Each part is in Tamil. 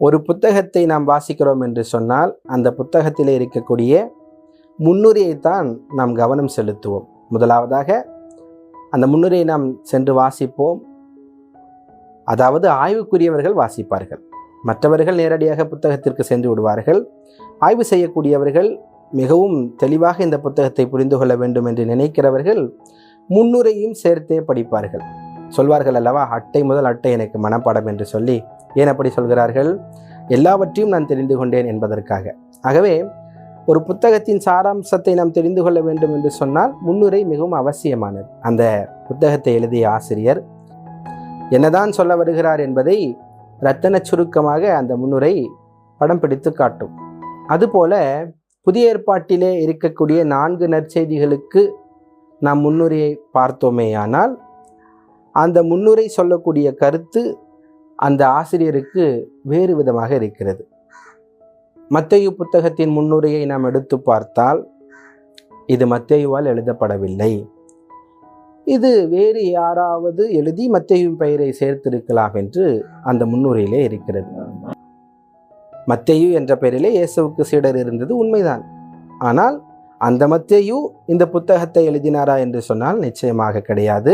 ஒரு புத்தகத்தை நாம் வாசிக்கிறோம் என்று சொன்னால் அந்த புத்தகத்தில் இருக்கக்கூடிய முன்னுரையைத்தான் நாம் கவனம் செலுத்துவோம். முதலாவதாக அந்த முன்னுரையை நாம் சென்று வாசிப்போம். அதாவது ஆய்வுக்குரியவர்கள் வாசிப்பார்கள். மற்றவர்கள் நேரடியாக புத்தகத்திற்கு சென்று விடுவார்கள். ஆய்வு செய்யக்கூடியவர்கள் மிகவும் தெளிவாக இந்த புத்தகத்தை புரிந்து கொள்ள வேண்டும் என்று நினைக்கிறவர்கள் முன்னுரையும் சேர்த்தே படிப்பார்கள். சொல்வார்கள் அல்லவா அட்டை முதல் அட்டை எனக்கு மனப்பாடம் என்று சொல்லி ஏன் அப்படி சொல்கிறார்கள்? எல்லாவற்றையும் நான் தெரிந்து கொண்டேன் என்பதற்காக. ஆகவே ஒரு புத்தகத்தின் சாராம்சத்தை நாம் தெரிந்து கொள்ள வேண்டும் என்று சொன்னால் முன்னுரை மிகவும் அவசியமானது. அந்த புத்தகத்தை எழுதிய ஆசிரியர் என்னதான் சொல்ல வருகிறார் என்பதை இரத்தன சுருக்கமாக அந்த முன்னுரை படம் பிடித்து காட்டும். அதுபோல புதிய ஏற்பாட்டிலே இருக்கக்கூடிய நான்கு நற்செய்திகளுக்கு நாம் முன்னுரையை பார்த்தோமேயானால் அந்த முன்னுரை சொல்லக்கூடிய கருத்து அந்த ஆசிரியருக்கு வேறு விதமாக இருக்கிறது. மத்தேயு புத்தகத்தின் முன்னுரையை நாம் எடுத்து பார்த்தால் இது மத்தேயுவால் எழுதப்படவில்லை. இது வேறு யாராவது எழுதி மத்தையும் பெயரை சேர்த்திருக்கலாம் என்று அந்த முன்னுரையிலே இருக்கிறது. மத்தேயு என்ற பெயரிலே இயேசுவுக்கு சீடர் இருந்தது உண்மைதான். ஆனால் அந்த மத்தேயு இந்த புத்தகத்தை எழுதினாரா என்று சொன்னால் நிச்சயமாக கிடையாது.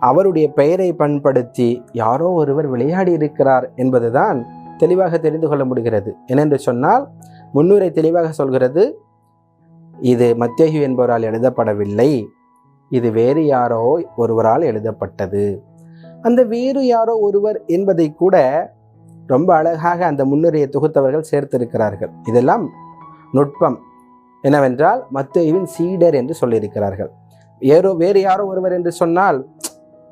அவருடைய பெயரை பண்படுத்தி யாரோ ஒருவர் விளையாடி இருக்கிறார் என்பதுதான் தெளிவாக தெரிந்து கொள்ள முடிகிறது. ஏனென்று சொன்னால் முன்னுரை தெளிவாக சொல்கிறது இது மத்தியகு என்பவரால் எழுதப்படவில்லை. இது வேறு யாரோ ஒருவரால் எழுதப்பட்டது. அந்த வேறு யாரோ ஒருவர் என்பதை கூட ரொம்ப அழகாக அந்த முன்னுரையை தொகுத்தவர்கள் சேர்த்திருக்கிறார்கள். இதெல்லாம் நுட்பம். என்னவென்றால் மத்தேயுவின் சீடர் என்று சொல்லியிருக்கிறார்கள். ஏறோ வேறு யாரோ ஒருவர் என்று சொன்னால்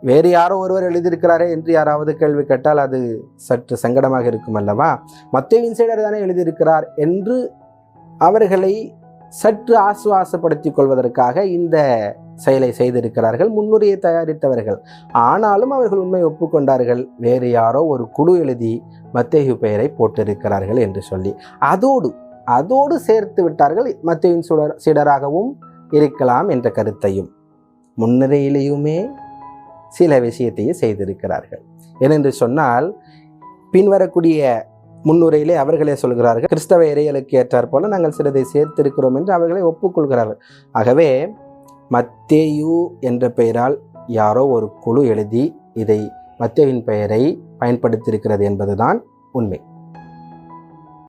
வேறு யாரோ ஒருவர் எழுதியிருக்கிறாரே என்று யாராவது கேள்வி கேட்டால் அது சற்று சங்கடமாக இருக்கும் அல்லவா? மத்தியவின் சீடர் தானே எழுதியிருக்கிறார் என்று அவர்களை சற்று ஆசுவாசப்படுத்தி கொள்வதற்காக இந்த செயலை செய்திருக்கிறார்கள் முன்னுரையை தயாரித்தவர்கள். ஆனாலும் அவர்கள் உண்மை ஒப்புக்கொண்டார்கள். வேறு யாரோ ஒரு குழு எழுதி மத்தேயு பெயரை போட்டிருக்கிறார்கள் என்று சொல்லி. அதோடு அதோடு சேர்த்து விட்டார்கள் மத்தியின் சுடர் சீடராகவும் இருக்கலாம் என்ற கருத்தையும். முன்னுரையிலேயுமே சில விஷயத்தையும் செய்திருக்கிறார்கள். ஏனென்று சொன்னால் பின்வரக்கூடிய முன்னுரையிலே அவர்களே சொல்கிறார்கள் கிறிஸ்தவ இறையலுக்கு ஏற்றாற் போல நாங்கள் சிலதை சேர்த்திருக்கிறோம் என்று அவர்களை ஒப்புக்கொள்கிறார்கள். ஆகவே மத்தேயு என்ற பெயரால் யாரோ ஒரு குழு எழுதி இதை மத்தேவின் பெயரை பயன்படுத்தியிருக்கிறது என்பதுதான் உண்மை.